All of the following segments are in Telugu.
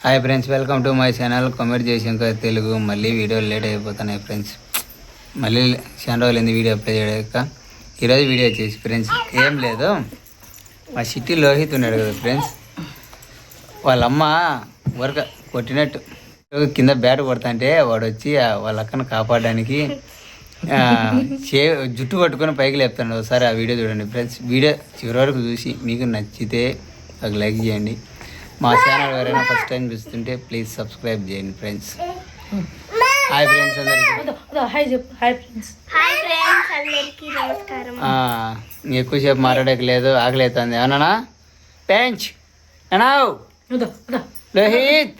Hi friends welcome to my channel comment చేసాక తెలుగు మళ్ళీ వీడియోలు లేట్ అయిపోతున్నాయి ఫ్రెండ్స్ మళ్ళీ చాలా రోజులు వీడియో అప్లై చేయడాక ఈరోజు వీడియో చేసి ఫ్రెండ్స్ ఏం లేదు. మా సిటీ లోహిత్ ఉన్నాడు కదా ఫ్రెండ్స్ వాళ్ళమ్మ వర్క కొట్టినట్టు. కింద బ్యాట్ కొడతాంటే వాడు వచ్చి వాళ్ళ అక్కను కాపాడడానికి చే జుట్టు పట్టుకొని పైకి లేపుతాడు ఒకసారి ఆ వీడియో చూడండి ఫ్రెండ్స్ వీడియో చివరి వరకు చూసి మీకు నచ్చితే ఒక లైక్ చేయండి. మా ఛానల్ ఎవరైనా ఫస్ట్ టైం చూస్తుంటే ప్లీజ్ సబ్స్క్రైబ్ చేయండి ఫ్రెండ్స్ హాయ్ ఫ్రెండ్స్ అందరికీ. హాయ్ చెప్పు హాయ్ ఫ్రెండ్స్ హాయ్ ఫ్రెండ్స్ అందరికీ నమస్కారం. ఆ, ఎక్కువసేపు మాట్లాడక లేదు ఆకలి అవుతుంది అవునా పెంచ్ అనావ్ లోహిత్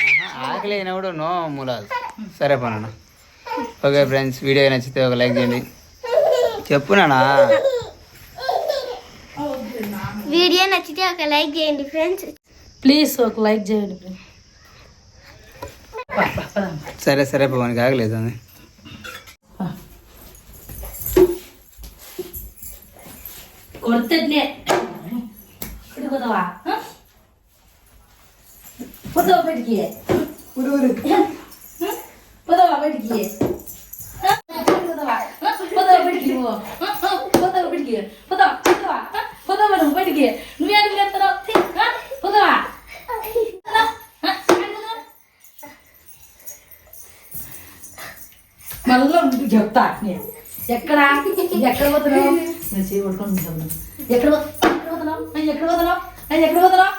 ఆహా, ఆకలి అయినప్పుడు నో మూలాలు. సరే పనన్నా ఓకే ఫ్రెండ్స్ వీడియో నచ్చితే ఒక లైక్ చేయండి. చెప్పు నానా వీడియో నచ్చితే ఒక లైక్ చేయండి ఫ్రెండ్స్. ప్లీజ్ ఒక లైక్ చేయండి ఫ్రెండ్ సరే సరే పవన్కి ఆగలేదు అది కొడుతుండే ఇక్కడ పోతావా? పోతావా బయటికి? పోతావా పోతావా నువ్వు వెళ్తున్నావు పోతావా మళ్ళీ చెప్తా నేను ఎక్కడ ఎక్కడ పోతున్నావు నేను చేయి పట్టుకొని ఉంటాను ఎక్కడ పోతున్నావు నేను ఎక్కడ పోతున్నావు నేను ఎక్కడ పోతున్నావు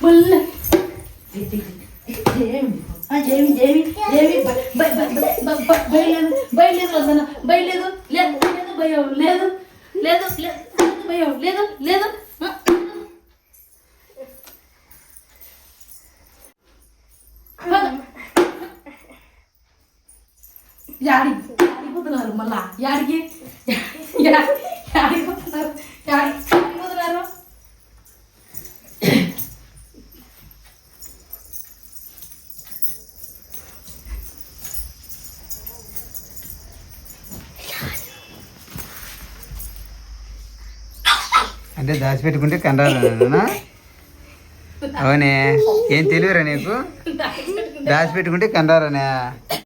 మళ్ళీ జేమి ఆ, జేమి బయలేదు బయలేదు వద్దన బయలేదు లేదు లేదు భయం లేదు. లేదు లేదు భయం లేదు లేదు. ఆ, యాడి యాడిపోతున్నారు మళ్ళా? యాడికి? యా- అంటే దాచిపెట్టుకుంటే కండాలనా అవునే. ఏం తెలియరా నీకు? దాచిపెట్టుకుంటే కండారనే